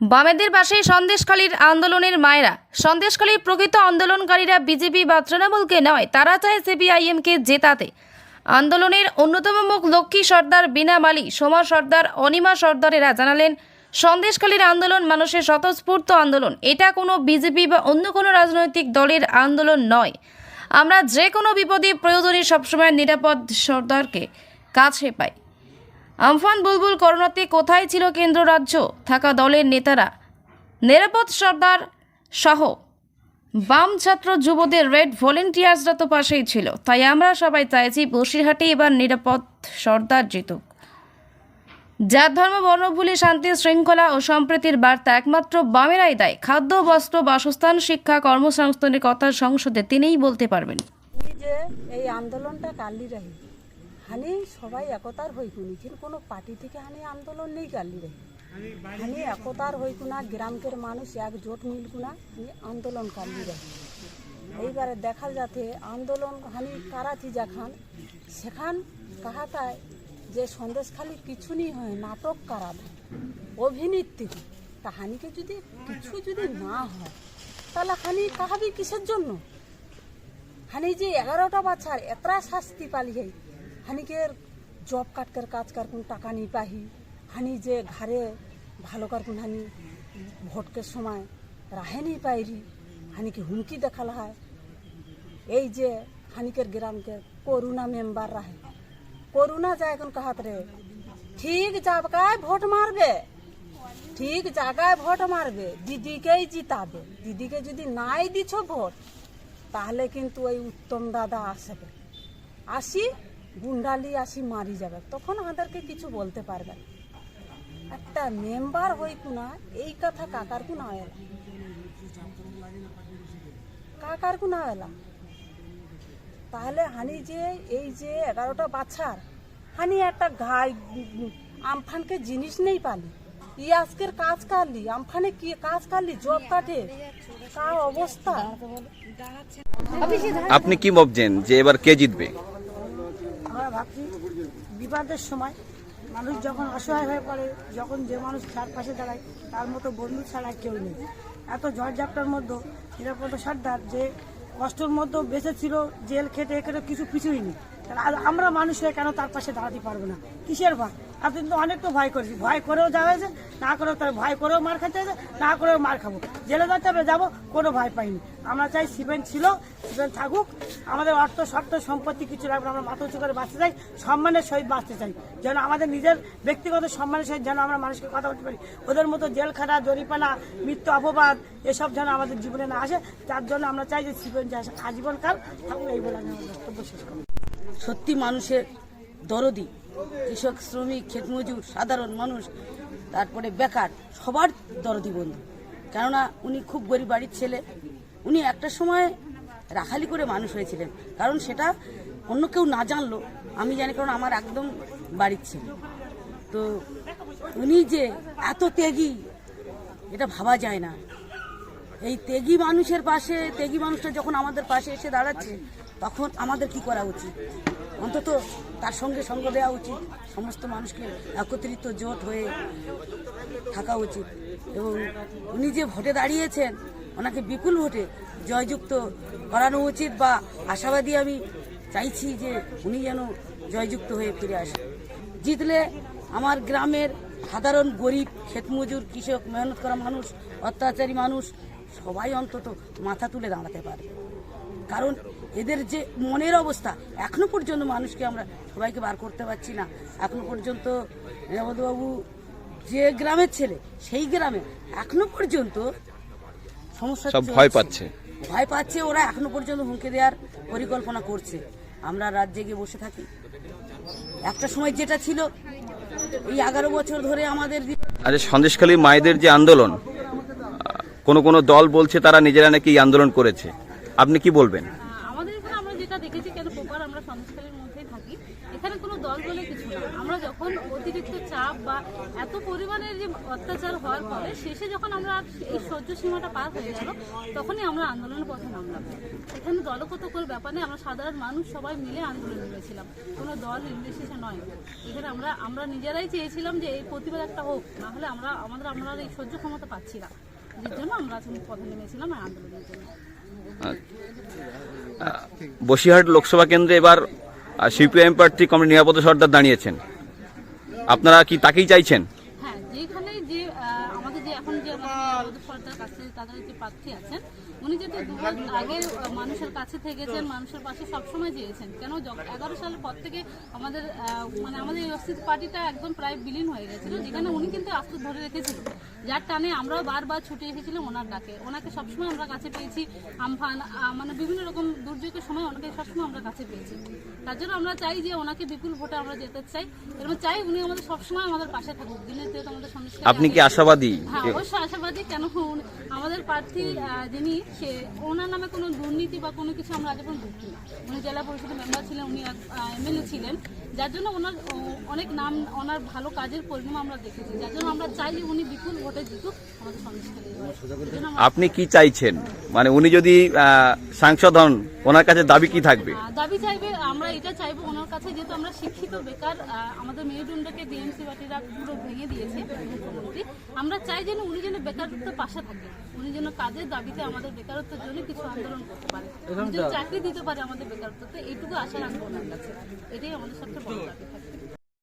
বামেদের পাশেই সন্দেশখালীর আন্দোলনের মায়েরা। সন্দেশখালীর প্রকৃত আন্দোলনকারীরা বিজেপি বা তৃণমূলকে নয়, তারা চায় সিপিআইএমকে জেতাতে। আন্দোলনের অন্যতম মুখ লক্ষ্মী সর্দার বিনা মালি, সোমা সর্দার, অনিমা সর্দারেরা জানালেন, সন্দেশখালীর আন্দোলন মানুষের স্বতঃস্ফূর্ত আন্দোলন। এটা কোনো বিজেপি বা অন্য কোনো রাজনৈতিক দলের আন্দোলন নয়। আমরা যে কোনো বিপদে প্রয়োজনে সবসময় নিরাপদ সর্দারকে কাছে পাই। আমফান বুলবুল করোনাতে কোথায় ছিল কেন্দ্র রাজ্য? থাকা দলের নেতারা। নিরাপদ সর্দার সহ বাম ছাত্র যুবদের রেড ভলেন্টিয়ার্সরা তো পাশেই ছিল। তাই আমরা সবাই চাইছি বসিরহাটে এবার নিরাপদ সর্দার জিতুক। জাত, ধর্ম বর্ণভুলি শান্তি, শৃঙ্খলা ও সম্প্রীতির বার্তা একমাত্র বামেরাই দেয়। খাদ্য, বস্ত্র, বাসস্থান, শিক্ষা, কর্মসংস্থানের কথা সংসদে তিনিই বলতে পারবেন। এই আন্দোলনটা কালি রাহি। হানি সবাই একতার হই কুনি কিন্তু কোনো পার্টি থেকে হানি আন্দোলন নেই কালি রে হানি একতার হই কুনা গ্রামকের মানুষ একজোট মিল কুনা হানি আন্দোলন কালি রাহি এইবারে দেখা যাতে আন্দোলন হানি কারাচি যেখান সেখান কাহাতায় যে সন্দেশখালি কিছু নেই হয়, নাটক কারা অভিনেত্রী। তা হানিকে যদি কিছু যদি না হয়, তাহলে হানি কাহাবি কিসের জন্য? হানি যে এগারোটা বাচ্চার এতটা শাস্তি পালিয়ে হানিকের জব কাটকার, কাজ কার টাকা নি পাহি। হানি যে ঘরে ভালো কার হানি, ভোটকের সময় রাহে নি পাইরি। হানিকে হুমকি দেখাল হয়। এই যে হানিকের গ্রামকে করুণা মেম্বার রাহে। করুণা যায় এখন কাহাত রে? ঠিক জায়গায় ভোট মারবে। ঠিক জায়গায় ভোট মারবে। দিদিকেই জিতাবে। দিদিকে যদি নাই দিছ ভোট, তাহলে কিন্তু ওই উত্তম দাদা আসবে। আসি গুন্ডালি আসি মারি যাবে। তখন আমাদেরকে কিছু বলতে পারবে। না। একটা মেম্বার হই কুনা এই কথা কাকার কুনা এলা কাকার কুনা এলা তাহলে হানি যে এই যে এগারোটা বাচ্চার হানি একটা গাই আমফানকে জিনিস নেই পালি। ই আজকের কাজ কাটলি আমফানে কি কাজ কাটলি জব কাটে কা অবস্থা? আপনি কি ভাবছেন যে এবার কে জিতবে? ভাবছি বিপদের সময় মানুষ যখন অসহায় হয়ে পড়ে, যখন যে মানুষ তার পাশে দাঁড়ায়, তার মতো বন্ধু ছাড়া কেউ নেই। এত ঝড়ঝাপটার মধ্যে নিরাপদ সর্দার যে কষ্টর মধ্যে বেঁচে ছিল জেল খেটে এখানে কিছু কিছুই নেই। আমরা মানুষ হয়ে কেন তার পাশে দাঁড়াতে পারব না? কিসের ভয় আপনি তো অনেক তো ভয় করেছি ভয় করেও যাওয়া হয়েছে, না করেও তার ভয় করেও মার খেতে হয়েছে, না করেও মার খাব। জেলে যাতে আমরা যাব, কোনো ভয় পাইনি। আমরা চাই সিমেন্ট ছিল সিমেন্ট থাকুক। আমাদের অর্থ, শর্ত, সম্পত্তি কিছু রাখব আমরা মাথা উঁচু করে বাঁচতে চাই, সম্মানের সহিত বাঁচতে চাই। যেন আমাদের নিজের ব্যক্তিগত সম্মানের সহিত যেন আমরা মানুষকে কথা বলতে পারি। ওদের মতো জেল খাটা জরিপানা মৃত্যু, অপবাদ, এসব যেন আমাদের জীবনে না আসে, তার জন্য আমরা চাই যে সিমেন্ট যে আসে আজীবনকাল থাকুক, এই বলে আমি বক্তব্য শেষ করি সত্যি মানুষের দরদি, কৃষক, শ্রমিক ক্ষেতমজুর সাধারণ মানুষ, তারপরে বেকার, সবার দরদি বন্ধু। কেননা উনি খুব গরিব বাড়ির ছেলে। উনি একটা সময় রাখালি করে মানুষ হয়েছিলেন, কারণ সেটা অন্য কেউ না জানলো, আমি জানি কারণ আমার একদম বাড়ির ছেলে। তো উনি যে এত ত্যাগী এটা ভাবা যায় না। এই তেগি মানুষের পাশে, তেগি মানুষটা যখন আমাদের পাশে এসে দাঁড়াচ্ছে তখন আমাদের কি করা উচিত? অন্তত তার সঙ্গে সঙ্গ দেওয়া উচিত। সমস্ত মানুষকে একত্রিত জোট হয়ে থাকা উচিত। এবং উনি যে ভোটে দাঁড়িয়েছেন, ওনাকে বিপুল ভোটে জয়যুক্ত করানো উচিত বা আশাবাদী আমি চাইছি যে উনি যেন জয়যুক্ত হয়ে ফিরে আসেন। জিতলে আমার গ্রামের সাধারণ গরিব ক্ষেতমজুর কৃষক, মেহনত করা মানুষ, অত্যাচারী মানুষ সবাই অন্তত মাথা তুলে দাঁড়াতে পারে। কারণ এদের যে মনের অবস্থা এখনও পর্যন্ত মানুষকে আমরা সবাইকে বার করতে পারছি না। এখনও পর্যন্ত নিরাপদবাবু যে গ্রামের ছেলে সেই গ্রামে এখনও পর্যন্ত সমস্যা সব ভয় পাচ্ছে। ভয় পাচ্ছে ওরা এখনও পর্যন্ত হুমকি দেওয়ার পরিকল্পনা করছে। আমরা রাজ্যে গিয়ে বসে থাকি। একটা সময় যেটা ছিল এই এগারো বছর ধরে আমাদের আচ্ছা সন্দেশখালী মায়েদের যে আন্দোলন কোনো কোনো দল বলছে তারা নিজেরা নাকি আন্দোলন করেছে। আপনি কি বলবেন? আমাদের এখানে আমরা যেটা দেখেছি কেন প্রপার আমরা সন্দেশকালের মধ্যেই থাকি। এখানে কোনো দল বলে কিছু না। আমরা যখন অতিরিক্ত চাপ বা এত পরিমাণের যে অত্যাচার হওয়ার ফলে শেষে যখন আমরা এই সহ্য সীমাটা পার হয়ে গেল, তখনই আমরা আন্দোলনের পথে নামলাম। এখানে দলগত কোনো ব্যাপার নেই, আমরা সাধারণ মানুষ সবাই মিলে আন্দোলন নেমেছিলাম। কোনো দল নির্বিশেষে নয়। এখানে আমরা আমরা নিজেরাই চেয়েছিলাম যে এই প্রতিবাদ একটা হোক, না হলে আমরা, আমাদের, আমরা এই সহ্য ক্ষমতা পাচ্ছি না। যার জন্য আমরা পথে নেমেছিলাম আন্দোলনের জন্য। বসিরহাট লোকসভা কেন্দ্রে এবার সিপিআইএম প্রার্থী কমরেড নিরাপদ সর্দার দাঁড়িয়েছেন। আপনারা কি তাকেই চাইছেন? যেখানে যে আমাদের যে এখন যে সরকার কাছে তাদের যে প্রার্থী আছেন, উনি যেহেতু দু আগে মানুষের কাছে থেকেছেন, মানুষের পাশে সবসময় চেয়েছেন। কেন এগারো সালের পর থেকে আমাদের মানে আমাদের অস্তিত্ব পার্টিটা একদম প্রায় বিলীন হয়ে গেছিল, যেখানে উনি কিন্তু আস্তে ধরে রেখেছিলেন। যার টানে আমরাও বারবার ছুটে এসেছিলাম ওনার ডাকে। ওনাকে সবসময় আমরা কাছে পেয়েছি, আমফান মানে বিভিন্ন রকম দুর্যোগের সময় ওনাকে সবসময় আমরা কাছে পেয়েছি। তার জন্য আমরা চাই যে ওনাকে বিপুল ভোটে আমরা যেতে চাই। এবং চাই উনি আমাদের সবসময় আমাদের পাশে থাকুক। দিনের যেহেতু আমাদের আপনি কি আশাবাদী? হ্যাঁ অবশ্যই আশাবাদী কেন হন? আমাদের প্রার্থী যিনি সে ওনার নামে কোনো দুর্নীতি বা কোনো কিছু আমরা আগে পর্যন্ত দেখি না। উনি জেলা পরিষদের মেম্বার ছিলেন উনি এমএলএ ছিলেন। যার জন্য ওনার অনেক নাম ওনার ভালো কাজের পরিণাম আমরা দেখেছি। যার জন্য আমরা চাই যে উনি বিপুল ভোটে জিতুক আমাদের সমস্যা আপনি কি চাইছেন? মানে উনি যদি সাংসদ হন ওনার কাছে দাবি কি থাকবে? দাবি চাইবে আমরা এটা চাইব ওনার কাছে যেহেতু আমরা শিক্ষিত বেকার আমাদের মেরুদণ্ডকে বিএমসি পার্টিরা পুরো ভেঙে দিয়েছে মুখ্যমন্ত্রী। আমরা চাই যেন উনি যেন বেকারত্বের পাশে থাকে উনি যেন কাজের দাবিতে আমাদের বেকারত্বের জন্য কিছু আন্দোলন করতে পারে। চাকরি দিতে পারে আমাদের বেকারত্বতে এইটুকু আশা রাখব ওনার কাছে। এটাই আমাদের সবচেয়ে বড় দাবি থাকে